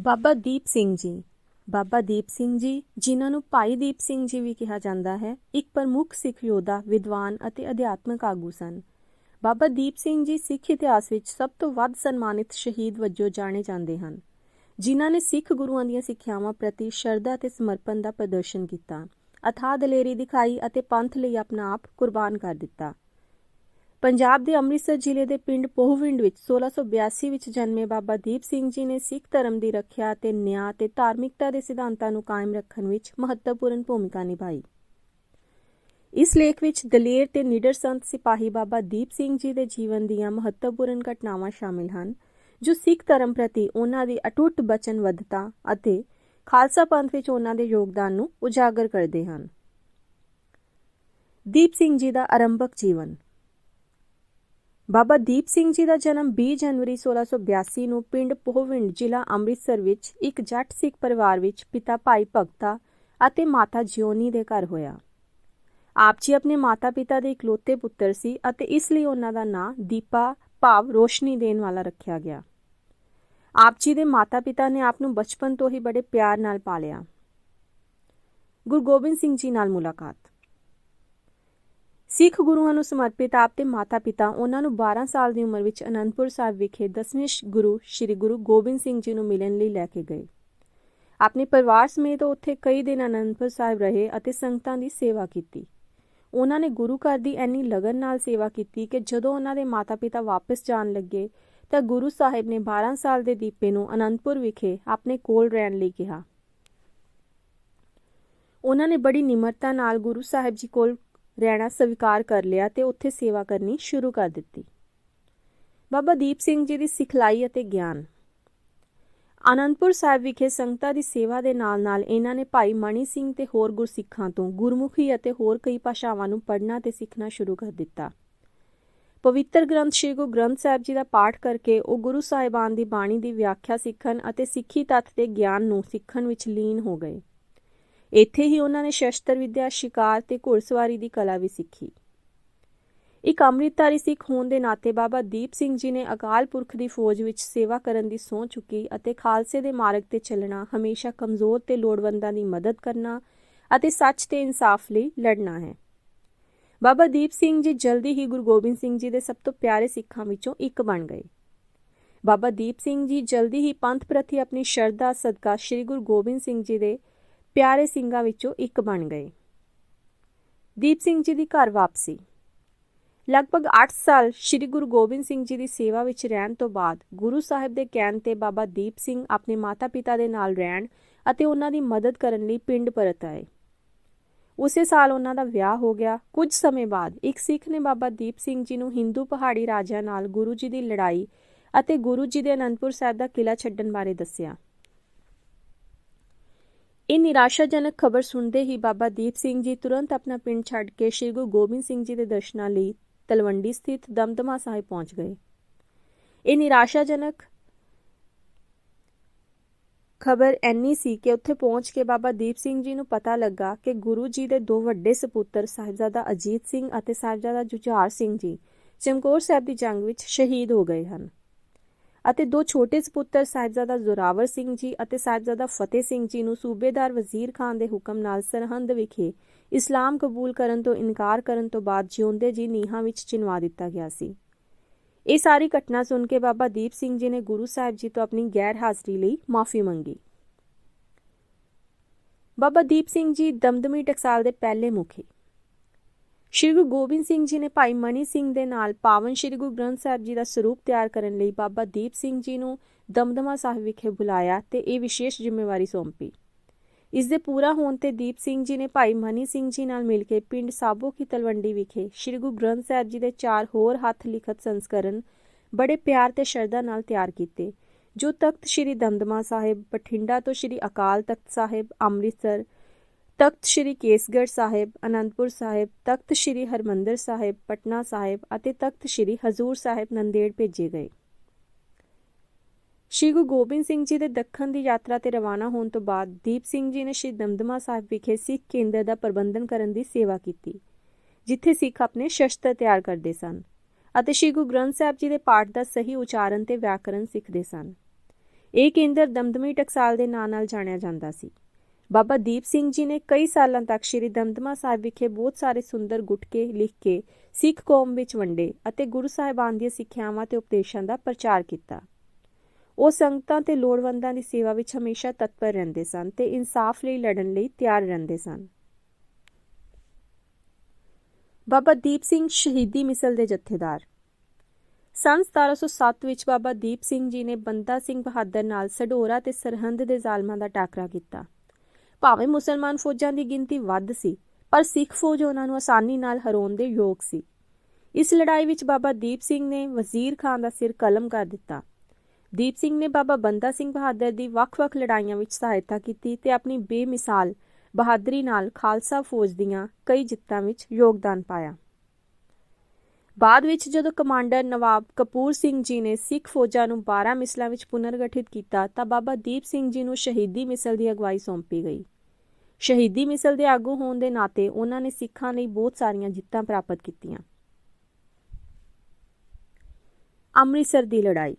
ਬਾਬਾ ਦੀਪ ਸਿੰਘ ਜੀ। ਬਾਬਾ ਦੀਪ ਸਿੰਘ ਜੀ, ਜਿਨ੍ਹਾਂ ਨੂੰ ਭਾਈ ਦੀਪ ਸਿੰਘ ਜੀ ਵੀ ਕਿਹਾ ਜਾਂਦਾ ਹੈ, ਇੱਕ ਪ੍ਰਮੁੱਖ ਸਿੱਖ ਯੋਧਾ, ਵਿਦਵਾਨ ਅਤੇ ਅਧਿਆਤਮਕ ਆਗੂ ਸਨ। ਬਾਬਾ ਦੀਪ ਸਿੰਘ ਜੀ ਸਿੱਖ ਇਤਿਹਾਸ ਵਿੱਚ ਸਭ ਤੋਂ ਵੱਧ ਸਨਮਾਨਿਤ ਸ਼ਹੀਦ ਵਜੋਂ ਜਾਣੇ ਜਾਂਦੇ ਹਨ, ਜਿਨ੍ਹਾਂ ਨੇ ਸਿੱਖ ਗੁਰੂਆਂ ਦੀਆਂ ਸਿੱਖਿਆਵਾਂ ਪ੍ਰਤੀ ਸ਼ਰਧਾ ਤੇ ਸਮਰਪਣ ਦਾ ਪ੍ਰਦਰਸ਼ਨ ਕੀਤਾ, ਅਥਾਹ ਦਲੇਰੀ ਦਿਖਾਈ ਅਤੇ ਪੰਥ ਲਈ ਆਪਣਾ ਆਪ ਕੁਰਬਾਨ ਕਰ ਦਿੱਤਾ। ਪੰਜਾਬ ਦੇ ਅੰਮ੍ਰਿਤਸਰ ਜ਼ਿਲ੍ਹੇ ਦੇ ਪਿੰਡ ਪੋਹਵਿੰਡ ਵਿੱਚ 1682 ਵਿੱਚ ਜਨਮੇ ਬਾਬਾ ਦੀਪ ਸਿੰਘ ਜੀ ਨੇ ਸਿੱਖ ਧਰਮ ਦੀ ਰੱਖਿਆ ਤੇ ਨਿਆਂ ਤੇ ਧਾਰਮਿਕਤਾ ਦੇ ਸਿਧਾਂਤਾਂ ਨੂੰ ਕਾਇਮ ਰੱਖਣ ਵਿੱਚ ਮਹੱਤਵਪੂਰਨ ਭੂਮਿਕਾ ਨਿਭਾਈ। ਇਸ ਲੇਖ ਵਿੱਚ ਦਲੇਰ ਤੇ ਨਿਡਰ ਸੰਤ ਸਿਪਾਹੀ ਬਾਬਾ ਦੀਪ ਸਿੰਘ ਜੀ ਦੇ ਜੀਵਨ ਦੀਆਂ ਮਹੱਤਵਪੂਰਨ ਘਟਨਾਵਾਂ ਸ਼ਾਮਿਲ ਹਨ, ਜੋ ਸਿੱਖ ਧਰਮ ਪ੍ਰਤੀ ਉਹਨਾਂ ਦੀ ਅਟੁੱਟ ਵਚਨਬੱਧਤਾ ਅਤੇ ਖਾਲਸਾ ਪੰਥ ਵਿੱਚ ਉਹਨਾਂ ਦੇ ਯੋਗਦਾਨ ਨੂੰ ਉਜਾਗਰ ਕਰਦੇ ਹਨ। ਦੀਪ ਸਿੰਘ ਜੀ ਦਾ ਆਰੰਭਕ ਜੀਵਨ ਬਾਬਾ ਦੀਪ ਸਿੰਘ ਜੀ ਦਾ ਜਨਮ 20 ਜਨਵਰੀ 1682 ਨੂੰ ਪਿੰਡ ਪੋਹਵਿੰਡ ਜ਼ਿਲ੍ਹਾ ਅੰਮ੍ਰਿਤਸਰ ਵਿੱਚ ਇੱਕ ਜੱਟ ਸਿੱਖ ਪਰਿਵਾਰ ਵਿੱਚ ਪਿਤਾ ਭਾਈ ਭਗਤਾ ਅਤੇ ਮਾਤਾ ਜਿਉਨੀ ਦੇ ਘਰ ਹੋਇਆ। ਆਪ ਜੀ ਆਪਣੇ ਮਾਤਾ-ਪਿਤਾ ਦੇ ਇਕਲੌਤੇ ਪੁੱਤਰ ਸੀ ਅਤੇ ਇਸ ਲਈ ਉਹਨਾਂ ਦਾ ਨਾਂ ਦੀਪਾ ਭਾਵ ਰੋਸ਼ਨੀ ਦੇਣ ਵਾਲਾ ਰੱਖਿਆ ਗਿਆ। ਆਪ ਜੀ ਦੇ ਮਾਤਾ-ਪਿਤਾ ਨੇ ਆਪ ਨੂੰ ਬਚਪਨ ਤੋਂ ਹੀ ਬੜੇ ਪਿਆਰ ਨਾਲ ਪਾਲਿਆ। ਗੁਰੂ ਗੋਬਿੰਦ ਸਿੰਘ ਜੀ ਨਾਲ ਮੁਲਾਕਾਤ। ਸਿੱਖ ਗੁਰੂਆਂ ਨੂੰ ਸਮਰਪਿਤ ਆਪ ਦੇ ਮਾਤਾ-ਪਿਤਾ ਉਹਨਾਂ ਨੂੰ 12 ਸਾਲ ਦੀ ਉਮਰ ਵਿੱਚ ਅਨੰਦਪੁਰ ਸਾਹਿਬ ਵਿਖੇ ਦਸਵੇਂ ਗੁਰੂ, ਸ੍ਰੀ ਗੁਰੂ ਗੋਬਿੰਦ ਸਿੰਘ ਜੀ ਨੂੰ ਮਿਲਣ ਲਈ ਲੈ ਕੇ ਗਏ। ਆਪਣੇ ਪਰਿਵਾਰ ਸਮੇਤ ਉੱਥੇ ਕਈ ਦਿਨ ਅਨੰਦਪੁਰ ਸਾਹਿਬ ਰਹੇ ਅਤੇ ਸੰਗਤਾਂ ਦੀ ਸੇਵਾ ਕੀਤੀ। ਉਹਨਾਂ ਨੇ ਗੁਰੂ ਘਰ ਦੀ ਐਨੀ ਲਗਨ ਨਾਲ ਸੇਵਾ ਕੀਤੀ ਕਿ ਜਦੋਂ ਉਹਨਾਂ ਦੇ ਮਾਤਾ-ਪਿਤਾ ਵਾਪਸ ਜਾਣ ਲੱਗੇ ਤਾਂ ਗੁਰੂ ਸਾਹਿਬ ਨੇ 12 ਸਾਲ ਦੇ ਦੀਪੇ ਨੂੰ ਅਨੰਦਪੁਰ ਵਿਖੇ ਆਪਣੇ ਕੋਲ ਰਹਿਣ ਲਈ ਕਿਹਾ। ਉਹਨਾਂ ਨੇ ਬੜੀ ਨਿਮਰਤਾ ਨਾਲ ਗੁਰੂ ਸਾਹਿਬ ਜੀ ਕੋਲ ਰਹਿਣਾ ਸਵੀਕਾਰ ਕਰ ਲਿਆ ਤੇ ਉੱਥੇ ਸੇਵਾ ਕਰਨੀ ਸ਼ੁਰੂ ਕਰ ਦਿੱਤੀ। ਬਾਬਾ ਦੀਪ ਸਿੰਘ ਜੀ ਦੀ ਸਿਖਲਾਈ ਅਤੇ ਗਿਆਨ। ਆਨੰਦਪੁਰ ਸਾਹਿਬ ਵਿਖੇ ਸੰਗਤਾਂ ਦੀ ਸੇਵਾ ਦੇ ਨਾਲ-ਨਾਲ ਇਹਨਾਂ ਨੇ ਭਾਈ ਮਣੀ ਸਿੰਘ ਤੇ ਹੋਰ ਗੁਰਸਿੱਖਾਂ ਤੋਂ ਗੁਰਮੁਖੀ ਅਤੇ ਹੋਰ ਕਈ ਭਾਸ਼ਾਵਾਂ ਨੂੰ ਪੜ੍ਹਨਾ ਤੇ ਸਿੱਖਣਾ ਸ਼ੁਰੂ ਕਰ ਦਿੱਤਾ। ਪਵਿੱਤਰ ਗ੍ਰੰਥ ਸ੍ਰੀ ਗੁਰੂ ਗ੍ਰੰਥ ਸਾਹਿਬ ਜੀ ਦਾ ਪਾਠ ਕਰਕੇ ਉਹ ਗੁਰੂ ਸਾਹਿਬਾਨ ਦੀ ਬਾਣੀ ਦੀ ਵਿਆਖਿਆ ਸਿੱਖਣ ਅਤੇ ਸਿੱਖੀ ਤੱਤ ਦੇ ਗਿਆਨ ਨੂੰ ਸਿੱਖਣ ਵਿੱਚ ਲੀਨ ਹੋ ਗਏ। ਇੱਥੇ ਹੀ ਉਹਨਾਂ ਨੇ ਸ਼ਸਤਰ ਵਿਦਿਆ ਸ਼ਿਕਾਰ ਤੇ ਘੋੜਸਵਾਰੀ ਦੀ ਕਲਾ ਵੀ ਸਿੱਖੀ। ਇੱਕ ਅੰਮ੍ਰਿਤਧਾਰੀ ਸਿੱਖ ਹੋਣ ਦੇ ਨਾਤੇ ਬਾਬਾ ਦੀਪ ਸਿੰਘ ਜੀ ਨੇ ਅਕਾਲ ਪੁਰਖ ਦੀ ਫੌਜ ਵਿੱਚ ਸੇਵਾ ਕਰਨ ਦੀ ਸਹੁੰ ਚੁੱਕੀ ਅਤੇ ਖਾਲਸੇ ਦੇ ਮਾਰਗ ਤੇ ਚੱਲਣਾ, ਹਮੇਸ਼ਾ ਕਮਜ਼ੋਰ ਤੇ ਲੋੜਵੰਦਾਂ ਦੀ ਮਦਦ ਕਰਨਾ ਅਤੇ ਸੱਚ ਤੇ ਇਨਸਾਫ ਲਈ ਲੜਨਾ ਹੈ। ਬਾਬਾ ਦੀਪ ਸਿੰਘ ਜੀ ਜਲਦੀ ਹੀ ਗੁਰੂ ਗੋਬਿੰਦ ਸਿੰਘ ਜੀ ਦੇ ਸਭ ਤੋਂ ਪਿਆਰੇ ਸਿੱਖਾਂ ਵਿੱਚੋਂ ਇੱਕ ਬਣ ਗਏ। ਬਾਬਾ ਦੀਪ ਸਿੰਘ ਜੀ ਜਲਦੀ ਹੀ ਪੰਥ ਪ੍ਰਤੀ ਆਪਣੀ ਸ਼ਰਧਾ, ਸਦਕਾ ਸ੍ਰੀ ਗੁਰੂ ਗੋਬਿੰਦ ਸਿੰਘ ਜੀ ਦੇ ਪਿਆਰੇ ਸਿੰਘਾਂ ਵਿੱਚੋਂ ਇੱਕ ਬਣ ਗਏ। ਦੀਪ ਸਿੰਘ ਜੀ ਦੀ ਘਰ ਵਾਪਸੀ। ਲਗਭਗ 8 ਸਾਲ ਸ੍ਰੀ ਗੁਰੂ ਗੋਬਿੰਦ ਸਿੰਘ ਜੀ ਦੀ ਸੇਵਾ ਵਿੱਚ ਰਹਿਣ ਤੋਂ ਬਾਅਦ ਗੁਰੂ ਸਾਹਿਬ ਦੇ ਕਹਿਣ ਤੇ ਬਾਬਾ ਦੀਪ ਸਿੰਘ ਆਪਣੇ ਮਾਤਾ-ਪਿਤਾ ਦੇ ਨਾਲ ਰਹਿਣ ਅਤੇ ਉਹਨਾਂ ਦੀ ਮਦਦ ਕਰਨ ਲਈ ਪਿੰਡ ਪਰਤ ਆਏ। ਉਸੇ ਸਾਲ ਉਹਨਾਂ ਦਾ ਵਿਆਹ ਹੋ ਗਿਆ। ਕੁਝ ਸਮੇਂ ਬਾਅਦ ਇੱਕ ਸਿੱਖ ਨੇ ਬਾਬਾ ਦੀਪ ਸਿੰਘ ਜੀ ਨੂੰ ਹਿੰਦੂ ਪਹਾੜੀ ਰਾਜਿਆਂ ਨਾਲ ਗੁਰੂ ਜੀ ਦੀ ਲੜਾਈ ਅਤੇ ਗੁਰੂ ਜੀ ਦੇ ਅਨੰਦਪੁਰ ਸਾਹਿਬ ਦਾ ਕਿਲਾ ਛੱਡਣ ਬਾਰੇ ਦੱਸਿਆ। ਇਹ ਨਿਰਾਸ਼ਾਜਨਕ ਖਬਰ ਸੁਣਦੇ ਹੀ ਬਾਬਾ ਦੀਪ ਸਿੰਘ ਜੀ ਤੁਰੰਤ ਆਪਣਾ ਪਿੰਡ ਛੱਡ ਕੇ ਸ੍ਰੀ ਗੁਰੂ ਗੋਬਿੰਦ ਸਿੰਘ ਜੀ ਦੇ ਦਰਸ਼ਨਾਂ ਲਈ ਤਲਵੰਡੀ ਸਥਿਤ ਦਮਦਮਾ ਸਾਹਿਬ ਪਹੁੰਚ ਗਏ। ਇਹ ਨਿਰਾਸ਼ਾਜਨਕ ਖਬਰ ਐਨੀ ਸੀ ਕਿ ਉੱਥੇ ਪਹੁੰਚ ਕੇ ਬਾਬਾ ਦੀਪ ਸਿੰਘ ਜੀ ਨੂੰ ਪਤਾ ਲੱਗਾ ਕਿ ਗੁਰੂ ਜੀ ਦੇ ਦੋ ਵੱਡੇ ਸੁਪੁੱਤਰ ਸਾਹਿਬਜ਼ਾਦਾ ਅਜੀਤ ਸਿੰਘ ਅਤੇ ਸਾਹਿਬਜ਼ਾਦਾ ਜੁਝਾਰ ਸਿੰਘ ਜੀ ਚਮਕੌਰ ਸਾਹਿਬ ਦੀ ਜੰਗ ਵਿੱਚ ਸ਼ਹੀਦ ਹੋ ਗਏ ਹਨ। ਅਤੇ ਦੋ ਛੋਟੇ ਸੁਪੁੱਤਰ ਸਾਹਿਬਜ਼ਾਦਾ ਜ਼ੋਰਾਵਰ ਸਿੰਘ ਜੀ ਅਤੇ ਸਾਹਿਬਜ਼ਾਦਾ ਫਤਿਹ ਸਿੰਘ ਜੀ ਨੂੰ ਸੂਬੇਦਾਰ ਵਜ਼ੀਰ ਖਾਨ ਦੇ ਹੁਕਮ ਨਾਲ ਸਰਹੰਦ ਵਿਖੇ ਇਸਲਾਮ ਕਬੂਲ ਕਰਨ ਤੋਂ ਇਨਕਾਰ ਕਰਨ ਤੋਂ ਬਾਅਦ ਜਿਉਂਦੇ ਜੀ ਨੀਹਾਂ ਵਿੱਚ ਚਿਨਵਾ ਦਿੱਤਾ ਗਿਆ ਸੀ। ਇਹ ਸਾਰੀ ਘਟਨਾ ਸੁਣ ਕੇ ਬਾਬਾ ਦੀਪ ਸਿੰਘ ਜੀ ਨੇ ਗੁਰੂ ਸਾਹਿਬ ਜੀ ਤੋਂ ਆਪਣੀ ਗੈਰ ਹਾਜ਼ਰੀ ਲਈ ਮਾਫੀ ਮੰਗੀ। ਬਾਬਾ ਦੀਪ ਸਿੰਘ ਜੀ ਦਮਦਮੀ ਟਕਸਾਲ ਦੇ ਪਹਿਲੇ ਮੁਖੀ ਸ਼੍ਰੀ ਗੁਰੂ ਗੋਬਿੰਦ ਸਿੰਘ ਜੀ ਨੇ ਭਾਈ ਮਨੀ ਸਿੰਘ ਦੇ ਨਾਲ ਪਾਵਨ ਸ਼੍ਰੀ ਗੁਰੂ ਗ੍ਰੰਥ ਸਾਹਿਬ ਜੀ ਦਾ ਸਰੂਪ ਤਿਆਰ ਕਰਨ ਲਈ ਬਾਬਾ ਦੀਪ ਸਿੰਘ ਜੀ ਨੂੰ ਦਮਦਮਾ ਸਾਹਿਬ ਵਿਖੇ ਬੁਲਾਇਆ ਤੇ ਇਹ ਵਿਸ਼ੇਸ਼ ਜ਼ਿੰਮੇਵਾਰੀ ਸੌਂਪੀ। ਇਸ ਦੇ ਪੂਰਾ ਹੋਣ ਤੇ ਦੀਪ ਸਿੰਘ ਜੀ ਨੇ ਭਾਈ ਮਨੀ ਸਿੰਘ ਜੀ ਨਾਲ ਮਿਲ ਕੇ ਪਿੰਡ ਸਾਬੋ ਕੀ ਤਲਵੰਡੀ ਵਿਖੇ ਸ੍ਰੀ ਗੁਰੂ ਗ੍ਰੰਥ ਸਾਹਿਬ ਜੀ ਦੇ ਚਾਰ ਹੋਰ ਹੱਥ ਲਿਖਤ ਸੰਸਕਰਨ ਬੜੇ ਪਿਆਰ ਤੇ ਸ਼ਰਧਾ ਨਾਲ ਤਿਆਰ ਕੀਤੇ, ਜੋ ਤਖਤ ਸ੍ਰੀ ਦਮਦਮਾ ਸਾਹਿਬ, ਬਠਿੰਡਾ ਤੋਂ ਸ੍ਰੀ ਅਕਾਲ ਤਖਤ ਸਾਹਿਬ, ਅੰਮ੍ਰਿਤਸਰ ਤਖਤ ਸ੍ਰੀ ਕੇਸਗੜ੍ਹ ਸਾਹਿਬ, ਅਨੰਦਪੁਰ ਸਾਹਿਬ, ਤਖਤ ਸ੍ਰੀ ਹਰਮੰਦਰ ਸਾਹਿਬ, ਪਟਨਾ ਸਾਹਿਬ ਅਤੇ ਤਖਤ ਸ੍ਰੀ ਹਜ਼ੂਰ ਸਾਹਿਬ ਨੰਦੇੜ ਭੇਜੇ ਗਏ। ਸ਼੍ਰੀ ਗੁਰੂ ਗੋਬਿੰਦ ਸਿੰਘ ਜੀ ਦੇ ਦੱਖਣ ਦੀ ਯਾਤਰਾ ਤੇ ਰਵਾਨਾ ਹੋਣ ਤੋਂ ਬਾਅਦ ਦੀਪ ਸਿੰਘ ਜੀ ਨੇ ਸ਼੍ਰੀ ਦਮਦਮਾ ਸਾਹਿਬ ਵਿਖੇ ਸਿੱਖ ਕੇਂਦਰ ਦਾ ਪ੍ਰਬੰਧਨ ਕਰਨ ਦੀ ਸੇਵਾ ਕੀਤੀ, ਜਿੱਥੇ ਸਿੱਖ ਆਪਣੇ ਸ਼ਸਤਰ ਤਿਆਰ ਕਰਦੇ ਸਨ ਅਤੇ ਸ਼੍ਰੀ ਗੁਰੂ ਗ੍ਰੰਥ ਸਾਹਿਬ ਜੀ ਦੇ ਪਾਠ ਦਾ ਸਹੀ ਉਚਾਰਨ ਤੇ ਵਿਆਕਰਣ ਸਿੱਖਦੇ ਸਨ। ਇਹ ਕੇਂਦਰ ਦਮਦਮੀ ਟਕਸਾਲ ਦੇ ਨਾਂ ਨਾਲ ਜਾਣਿਆ ਜਾਂਦਾ ਸੀ। ਬਾਬਾ ਦੀਪ ਸਿੰਘ ਜੀ ਨੇ ਕਈ ਸਾਲਾਂ ਤੱਕ ਸ਼੍ਰੀ ਦਮਦਮਾ ਸਾਹਿਬ ਵਿਖੇ ਬਹੁਤ ਸਾਰੇ ਸੁੰਦਰ ਗੁਟਕੇ ਲਿਖ ਕੇ ਸਿੱਖ ਕੌਮ ਵਿੱਚ ਵੰਡੇ ਅਤੇ ਗੁਰੂ ਸਾਹਿਬਾਨ ਦੀਆਂ ਸਿੱਖਿਆਵਾਂ ਤੇ ਉਪਦੇਸ਼ਾਂ ਦਾ ਪ੍ਰਚਾਰ ਕੀਤਾ। ਉਹ ਸੰਗਤਾਂ ਤੇ ਲੋੜਵੰਦਾਂ ਦੀ ਸੇਵਾ ਵਿੱਚ ਹਮੇਸ਼ਾ ਤਤਪਰ ਰਹਿੰਦੇ ਸਨ ਤੇ ਇਨਸਾਫ ਲਈ ਲੜਨ ਲਈ ਤਿਆਰ ਰਹਿੰਦੇ ਸਨ। ਬਾਬਾ ਦੀਪ ਸਿੰਘ ਸ਼ਹੀਦੀ ਮਿਸਲ ਦੇ ਜਥੇਦਾਰ। ਸੰਨ 1707 ਵਿੱਚ ਬਾਬਾ ਦੀਪ ਸਿੰਘ ਜੀ ਨੇ ਬੰਦਾ ਸਿੰਘ ਬਹਾਦਰ ਨਾਲ ਸਡੋਰਾ ਤੇ ਸਰਹੰਦ ਦੇ ਜ਼ਾਲਮਾਂ ਦਾ ਟਾਕਰਾ ਕੀਤਾ। ਭਾਵੇਂ ਮੁਸਲਮਾਨ ਫੌਜਾਂ ਦੀ ਗਿਣਤੀ ਵੱਧ ਸੀ, ਪਰ ਸਿੱਖ ਫੌਜ ਉਹਨਾਂ ਨੂੰ ਆਸਾਨੀ ਨਾਲ ਹਰਾਉਣ ਦੇ ਯੋਗ ਸੀ। ਇਸ ਲੜਾਈ ਵਿੱਚ ਬਾਬਾ ਦੀਪ ਸਿੰਘ ਨੇ ਵਜ਼ੀਰ ਖਾਨ ਦਾ ਸਿਰ ਕਲਮ ਕਰ ਦਿੱਤਾ। ਦੀਪ ਸਿੰਘ ਨੇ ਬਾਬਾ ਬੰਦਾ ਸਿੰਘ ਬਹਾਦਰ ਦੀ ਵੱਖ-ਵੱਖ ਲੜਾਈਆਂ ਵਿੱਚ ਸਹਾਇਤਾ ਕੀਤੀ ਤੇ ਆਪਣੀ ਬੇਮਿਸਾਲ ਬਹਾਦਰੀ ਨਾਲ ਖਾਲਸਾ ਫੌਜ ਦੀਆਂ ਕਈ ਜਿੱਤਾਂ ਵਿੱਚ ਯੋਗਦਾਨ ਪਾਇਆ। ਬਾਅਦ ਵਿੱਚ ਜਦੋਂ ਕਮਾਂਡਰ ਨਵਾਬ ਕਪੂਰ ਸਿੰਘ ਜੀ ਨੇ ਸਿੱਖ ਫੌਜਾਂ ਨੂੰ 12 ਮਿਸਲਾਂ ਵਿੱਚ ਪੁਨਰਗਠਿਤ ਕੀਤਾ, ਤਾਂ ਬਾਬਾ ਦੀਪ ਸਿੰਘ ਜੀ ਨੂੰ ਸ਼ਹੀਦੀ ਮਿਸਲ ਦੀ ਅਗਵਾਈ ਸੌਂਪੀ ਗਈ। ਸ਼ਹੀਦੀ ਮਿਸਲ ਦੇ ਆਗੂ ਹੋਣ ਦੇ ਨਾਤੇ ਉਹਨਾਂ ਨੇ ਸਿੱਖਾਂ ਲਈ ਬਹੁਤ ਸਾਰੀਆਂ ਜਿੱਤਾਂ ਪ੍ਰਾਪਤ ਕੀਤੀਆਂ। ਅੰਮ੍ਰਿਤਸਰ ਦੀ ਲੜਾਈ।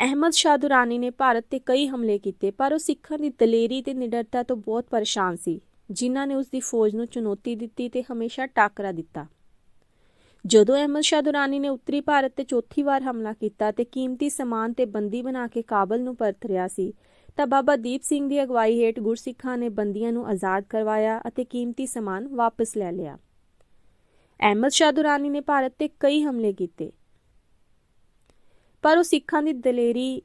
ਅਹਿਮਦ ਸ਼ਾਹ ਦੁਰਾਨੀ ਨੇ ਭਾਰਤ ਤੇ ਕਈ ਹਮਲੇ ਕੀਤੇ, ਪਰ ਉਹ ਸਿੱਖਾਂ ਦੀ ਦਲੇਰੀ ਤੇ ਨਿਡਰਤਾ ਤੋਂ ਬਹੁਤ ਪਰੇਸ਼ਾਨ ਸੀ, ਜਿਨ੍ਹਾਂ ਨੇ ਉਸ ਦੀ ਫੌਜ ਨੂੰ ਚੁਣੌਤੀ ਦਿੱਤੀ ਤੇ ਹਮੇਸ਼ਾ ਟਾਕਰਾ ਦਿੱਤਾ। ਜਦੋਂ ਅਹਿਮਦ ਸ਼ਾਹ ਦੁਰਾਨੀ ਨੇ ਉੱਤਰੀ ਭਾਰਤ ਤੇ ਚੌਥੀ ਵਾਰ ਹਮਲਾ ਕੀਤਾ ਤੇ ਕੀਮਤੀ ਸਮਾਨ ਤੇ ਬੰਦੀ ਬਣਾ ਕੇ ਕਾਬਲ ਨੂੰ ਪਰਤ ਰਿਹਾ ਸੀ, ਤਾਂ ਬਾਬਾ ਦੀਪ ਸਿੰਘ ਦੀ ਅਗਵਾਈ ਹੇਠ ਗੁਰਸਿੱਖਾਂ ਨੇ ਬੰਦੀਆਂ ਨੂੰ ਆਜ਼ਾਦ ਕਰਵਾਇਆ ਅਤੇ ਕੀਮਤੀ ਸਮਾਨ ਵਾਪਸ ਲੈ ਲਿਆ। ਅਹਿਮਦ ਸ਼ਾਹ ਦੁਰਾਨੀ ਨੇ ਭਾਰਤ ਤੇ ਕਈ ਹਮਲੇ ਕੀਤੇ। ਪਰ ਉਹ ਸਿੱਖਾਂ ਦੀ ਦਲੇਰੀ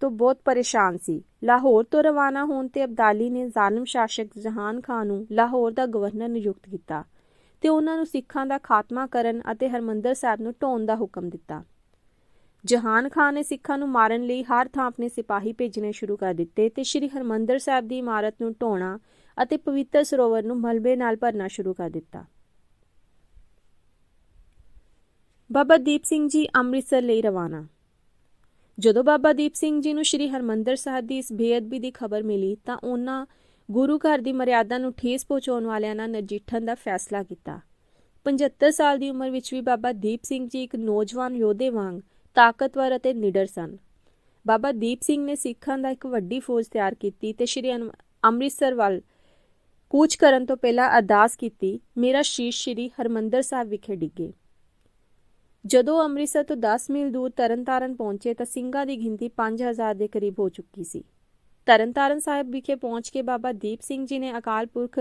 ਤੋਂ ਬਹੁਤ ਪਰੇਸ਼ਾਨ ਸੀ। ਲਾਹੌਰ ਤੋਂ ਰਵਾਨਾ ਹੋਣ ਤੇ ਅਬਦਾਲੀ ਨੇ ਜ਼ਾਲਮ ਸ਼ਾਸਕ ਜਹਾਨ ਖਾਨ ਨੂੰ ਲਾਹੌਰ ਦਾ ਗਵਰਨਰ ਨਿਯੁਕਤ ਕੀਤਾ। ਤੇ ਉਹਨਾਂ ਨੂੰ ਸਿੱਖਾਂ ਦਾ ਖਾਤਮਾ ਕਰਨ ਅਤੇ ਹਰਮੰਦਰ ਸਾਹਿਬ ਨੂੰ ਢਾਉਣ ਦਾ ਹੁਕਮ ਦਿੱਤਾ। ਜਹਾਨ ਖਾਨ ਨੇ ਸਿੱਖਾਂ ਨੂੰ ਮਾਰਨ ਲਈ ਹਰ ਥਾਂ ਆਪਣੇ ਸਿਪਾਹੀ ਭੇਜਣੇ ਸ਼ੁਰੂ ਕਰ ਦਿੱਤੇ ਤੇ ਸ੍ਰੀ ਹਰਮੰਦਰ ਸਾਹਿਬ ਦੀ ਇਮਾਰਤ ਨੂੰ ਢਾਉਣਾ ਅਤੇ ਪਵਿੱਤਰ ਸਰੋਵਰ ਨੂੰ ਮਲਬੇ ਨਾਲ ਭਰਨਾ ਸ਼ੁਰੂ ਕਰ ਦਿੱਤਾ। ਬਾਬਾ ਦੀਪ ਸਿੰਘ ਜੀ ਅੰਮ੍ਰਿਤਸਰ ਲਈ ਰਵਾਨਾ। ਜਦੋਂ ਬਾਬਾ ਦੀਪ ਸਿੰਘ ਜੀ ਨੂੰ ਸ੍ਰੀ ਹਰਮੰਦਰ ਸਾਹਿਬ ਦੀ ਇਸ ਬੇਅਦਬੀ ਦੀ ਖਬਰ ਮਿਲੀ ਤਾਂ ਉਹਨਾਂ ਗੁਰੂ ਘਰ ਦੀ ਮਰਿਆਦਾ ਨੂੰ ਠੇਸ ਪਹੁੰਚਾਉਣ ਵਾਲਿਆਂ ਨਾਲ ਨਜਿੱਠਣ ਦਾ ਫੈਸਲਾ ਕੀਤਾ। 75 ਸਾਲ ਦੀ ਉਮਰ ਵਿੱਚ ਵੀ ਬਾਬਾ ਦੀਪ ਸਿੰਘ ਜੀ ਇੱਕ ਨੌਜਵਾਨ ਯੋਧੇ ਵਾਂਗ ਤਾਕਤਵਰ ਅਤੇ ਨਿਡਰ ਸਨ। ਬਾਬਾ ਦੀਪ ਸਿੰਘ ਨੇ ਸਿੱਖਾਂ ਦਾ ਇੱਕ ਵੱਡੀ ਫੌਜ ਤਿਆਰ ਕੀਤੀ ਤੇ ਸ੍ਰੀ ਅੰਮ੍ਰਿਤਸਰ ਵੱਲ ਕੂਚ ਕਰਨ ਤੋਂ ਪਹਿਲਾਂ ਅਰਦਾਸ ਕੀਤੀ, ਮੇਰਾ ਸ਼ੀਸ਼ ਸ੍ਰੀ ਹਰਮੰਦਰ ਸਾਹਿਬ ਵਿਖੇ ਡਿੱਗੇ। ਜਦੋਂ ਅੰਮ੍ਰਿਤਸਰ ਤੋਂ 10 ਮੀਲ ਦੂਰ ਤਰਨਤਾਰਨ ਪਹੁੰਚੇ ਤਾਂ ਸਿੰਘਾਂ ਦੀ ਗਿਣਤੀ 5000 ਦੇ ਕਰੀਬ ਹੋ ਚੁੱਕੀ ਸੀ। ਤਰਨਤਾਰਨ ਸਾਹਿਬ ਵਿਖੇ ਪਹੁੰਚ ਕੇ ਬਾਬਾ ਦੀਪ ਸਿੰਘ ਜੀ ਨੇ ਅਕਾਲ ਪੁਰਖ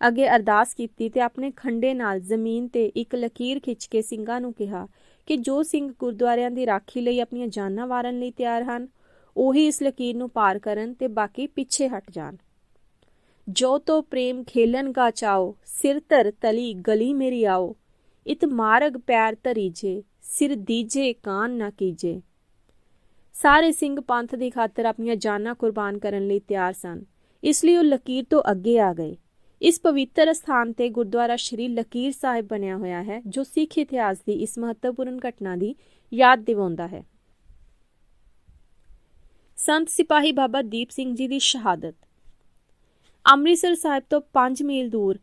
ਅੱਗੇ ਅਰਦਾਸ ਕੀਤੀ ਤੇ ਆਪਣੇ ਖੰਡੇ ਨਾਲ ਜ਼ਮੀਨ ਤੇ ਇੱਕ ਲਕੀਰ ਖਿੱਚ ਕੇ ਸਿੰਘਾਂ ਨੂੰ ਕਿਹਾ ਕਿ ਜੋ ਸਿੰਘ ਗੁਰਦੁਆਰਿਆਂ ਦੀ ਰਾਖੀ ਲਈ ਆਪਣੀਆਂ ਜਾਨਾਂ ਵਾਰਨ ਲਈ ਤਿਆਰ ਹਨ, ਉਹੀ ਇਸ ਲਕੀਰ ਨੂੰ ਪਾਰ ਕਰਨ ਤੇ ਬਾਕੀ ਪਿੱਛੇ ਹਟ ਜਾਣ। ਜੋ ਤੋ ਪ੍ਰੇਮ ਖੇਲਨ ਕਾ ਚਾਓ, ਸਿਰ ਧਰ ਤਲੀ ਗਲੀ ਮੇਰੀ ਆਓ, ਇਤ ਮਾਰਗ ਪੈਰ ਧਰੀਜੇ, ਸਿਰ ਦੀਜੇ ਕਾਨ ਨਾ ਕੀਜੇ। ਸਾਰੇ ਸਿੰਘ ਪੰਥ ਦੀ ਖਾਤਰ ਆਪਣੀਆਂ ਜਾਨਾਂ ਕੁਰਬਾਨ ਕਰਨ ਲਈ ਤਿਆਰ ਸਨ। ਇਸ ਲਈ ਉਹ ਲਕੀਰ ਤੋਂ ਅੱਗੇ ਆ ਗਏ। ਇਸ ਪਵਿੱਤਰ ਸਥਾਨ ਤੇ ਗੁਰਦੁਆਰਾ ਸ਼੍ਰੀ ਲਕੀਰ ਸਾਹਿਬ ਬਣਿਆ ਹੋਇਆ ਹੈ, ਜੋ ਸਿੱਖ ਇਤਿਹਾਸ ਦੀ ਇਸ ਮਹੱਤਵਪੂਰਨ ਘਟਨਾ ਦੀ ਯਾਦ ਦਿਵਾਉਂਦਾ ਹੈ। ਸੰਤ ਸਿਪਾਹੀ ਬਾਬਾ ਦੀਪ ਸਿੰਘ ਜੀ ਦੀ ਸ਼ਹਾਦਤ। ਅੰਮ੍ਰਿਤਸਰ ਸਾਹਿਬ ਤੋਂ 5 ਮੀਲ ਦੂਰ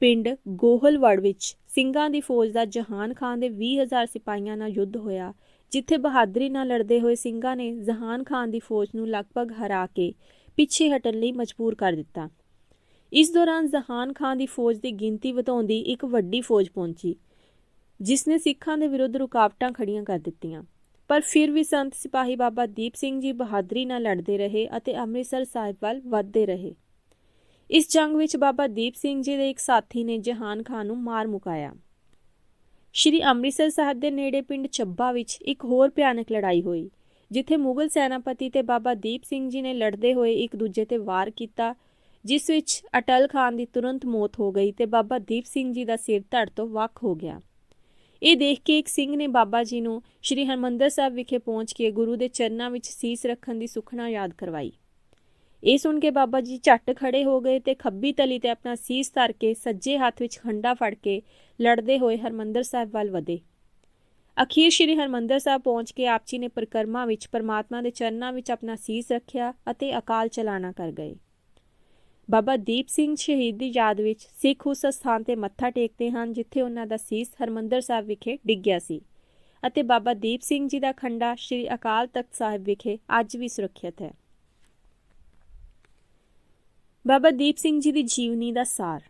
ਪਿੰਡ ਗੋਹਲਵੜ ਵਿੱਚ ਸਿੰਘਾਂ ਦੀ ਫੌਜ ਦਾ ਜਹਾਨ ਖਾਨ ਦੇ 20000 ਸਿਪਾਹੀਆਂ ਨਾਲ ਯੁੱਧ ਹੋਇਆ। ਜਿੱਥੇ ਬਹਾਦਰੀ ਨਾਲ ਲੜਦੇ ਹੋਏ ਸਿੰਘਾਂ ਨੇ ਜਹਾਨ ਖਾਨ ਦੀ ਫੌਜ ਨੂੰ ਲਗਭਗ ਹਰਾ ਕੇ ਪਿੱਛੇ ਹਟਣ ਲਈ ਮਜਬੂਰ ਕਰ ਦਿੱਤਾ। ਇਸ ਦੌਰਾਨ ਜਹਾਨ ਖਾਨ ਦੀ ਫੌਜ ਦੀ ਗਿਣਤੀ ਵਧਾਉਂਦੀ ਇੱਕ ਵੱਡੀ ਫੌਜ ਪਹੁੰਚੀ ਜਿਸ ਨੇ ਸਿੱਖਾਂ ਦੇ ਵਿਰੁੱਧ ਰੁਕਾਵਟਾਂ ਖੜੀਆਂ ਕਰ ਦਿੱਤੀਆਂ। ਪਰ ਫਿਰ ਵੀ ਸੰਤ ਸਿਪਾਹੀ ਬਾਬਾ ਦੀਪ ਸਿੰਘ ਜੀ ਬਹਾਦਰੀ ਨਾਲ ਲੜਦੇ ਰਹੇ ਅਤੇ ਅੰਮ੍ਰਿਤਸਰ ਸਾਹਿਬ ਵੱਲ ਵਧਦੇ ਰਹੇ। ਇਸ ਜੰਗ ਵਿੱਚ ਬਾਬਾ ਦੀਪ ਸਿੰਘ ਜੀ ਦੇ ਇੱਕ ਸਾਥੀ ਨੇ ਜਹਾਨ ਖਾਨ ਨੂੰ ਮਾਰ ਮੁਕਾਇਆ। ਸ਼੍ਰੀ ਅੰਮ੍ਰਿਤਸਰ ਸਾਹਿਬ ਦੇ ਨੇੜੇ ਪਿੰਡ ਚੱਬਾ ਵਿੱਚ ਇੱਕ ਹੋਰ ਭਿਆਨਕ ਲੜਾਈ ਹੋਈ, ਜਿੱਥੇ ਮੁਗਲ ਸੈਨਾਪਤੀ ਤੇ ਬਾਬਾ ਦੀਪ ਸਿੰਘ ਜੀ ਨੇ ਲੜਦੇ ਹੋਏ ਇੱਕ ਦੂਜੇ ਤੇ ਵਾਰ ਕੀਤਾ, ਜਿਸ ਵਿੱਚ ਅਟਲ ਖਾਨ ਦੀ ਤੁਰੰਤ ਮੌਤ ਹੋ ਗਈ ਤੇ ਬਾਬਾ ਦੀਪ ਸਿੰਘ ਜੀ ਦਾ ਸਿਰ ਧੜ ਤੋਂ ਵੱਖ ਹੋ ਗਿਆ। ਇਹ ਦੇਖ ਕੇ ਇੱਕ ਸਿੰਘ ਨੇ ਬਾਬਾ ਜੀ ਨੂੰ ਸ਼੍ਰੀ ਹਰਮੰਦਰ ਸਾਹਿਬ ਵਿਖੇ ਪਹੁੰਚ ਕੇ ਗੁਰੂ ਦੇ ਚਰਨਾਂ ਵਿੱਚ ਸੀਸ ਰੱਖਣ ਦੀ ਸੁਖਣਾ ਯਾਦ ਕਰਵਾਈ। ਇਹ ਸੁਣ ਕੇ ਬਾਬਾ ਜੀ ਝੱਟ ਖੜੇ ਹੋ ਗਏ ਤੇ ਖੱਬੀ ਤਲੀ ਤੇ ਆਪਣਾ ਸੀਸ ਧਰ ਕੇ ਸੱਜੇ ਹੱਥ ਵਿੱਚ ਖੰਡਾ ਫੜ ਕੇ ਲੜਦੇ ਹੋਏ ਹਰਮੰਦਰ ਸਾਹਿਬ ਵੱਲ ਵਧੇ। ਅਖੀਰ ਸ਼੍ਰੀ ਹਰਮੰਦਰ ਸਾਹਿਬ ਪਹੁੰਚ ਕੇ ਆਪ ਜੀ ਨੇ ਪ੍ਰਕਰਮਾ ਵਿੱਚ, ਪਰਮਾਤਮਾ ਦੇ ਚਰਨਾਂ ਵਿੱਚ ਆਪਣਾ ਸੀਸ ਰੱਖਿਆ ਅਤੇ ਅਕਾਲ ਚਲਾਣਾ ਕਰ ਗਏ। ਬਾਬਾ ਦੀਪ ਸਿੰਘ ਸ਼ਹੀਦ ਦੀ ਯਾਦ ਵਿੱਚ ਸਿੱਖ ਉਸ ਸਥਾਨ ਤੇ ਮੱਥਾ ਟੇਕਦੇ ਹਨ ਜਿੱਥੇ ਉਹਨਾਂ ਦਾ ਸੀਸ ਹਰਮੰਦਰ ਸਾਹਿਬ ਵਿਖੇ ਡਿੱਗਿਆ ਸੀ ਅਤੇ ਬਾਬਾ ਦੀਪ ਸਿੰਘ ਜੀ ਦਾ ਖੰਡਾ ਸ੍ਰੀ ਅਕਾਲ ਤਖਤ ਸਾਹਿਬ ਵਿਖੇ ਅੱਜ ਵੀ ਸੁਰੱਖਿਅਤ ਹੈ। ਬਾਬਾ ਦੀਪ ਸਿੰਘ ਜੀ ਦੀ ਜੀਵਨੀ ਦਾ ਸਾਰ।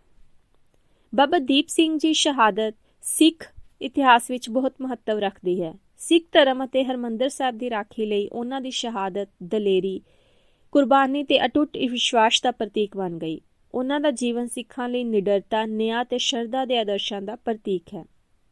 ਬਾਬਾ ਦੀਪ ਸਿੰਘ ਜੀ ਸ਼ਹਾਦਤ ਸਿੱਖ ਇਤਿਹਾਸ ਵਿੱਚ ਬਹੁਤ ਮਹੱਤਵ ਰੱਖਦੀ ਹੈ। ਸਿੱਖ ਧਰਮ ਅਤੇ ਹਰਮੰਦਰ ਸਾਹਿਬ ਦੀ ਰਾਖੀ ਲਈ ਉਹਨਾਂ ਦੀ ਸ਼ਹਾਦਤ ਦਲੇਰੀ, ਕੁਰਬਾਨੀ ਤੇ ਅਟੁੱਟ ਵਿਸ਼ਵਾਸ ਦਾ ਪ੍ਰਤੀਕ ਬਣ ਗਈ। ਉਹਨਾਂ ਦਾ ਜੀਵਨ ਸਿੱਖਾਂ ਲਈ ਨਿਡਰਤਾ, ਨਿਆਂ ਤੇ ਸ਼ਰਧਾ ਦੇ ਆਦਰਸ਼ਾਂ ਦਾ ਪ੍ਰਤੀਕ ਹੈ।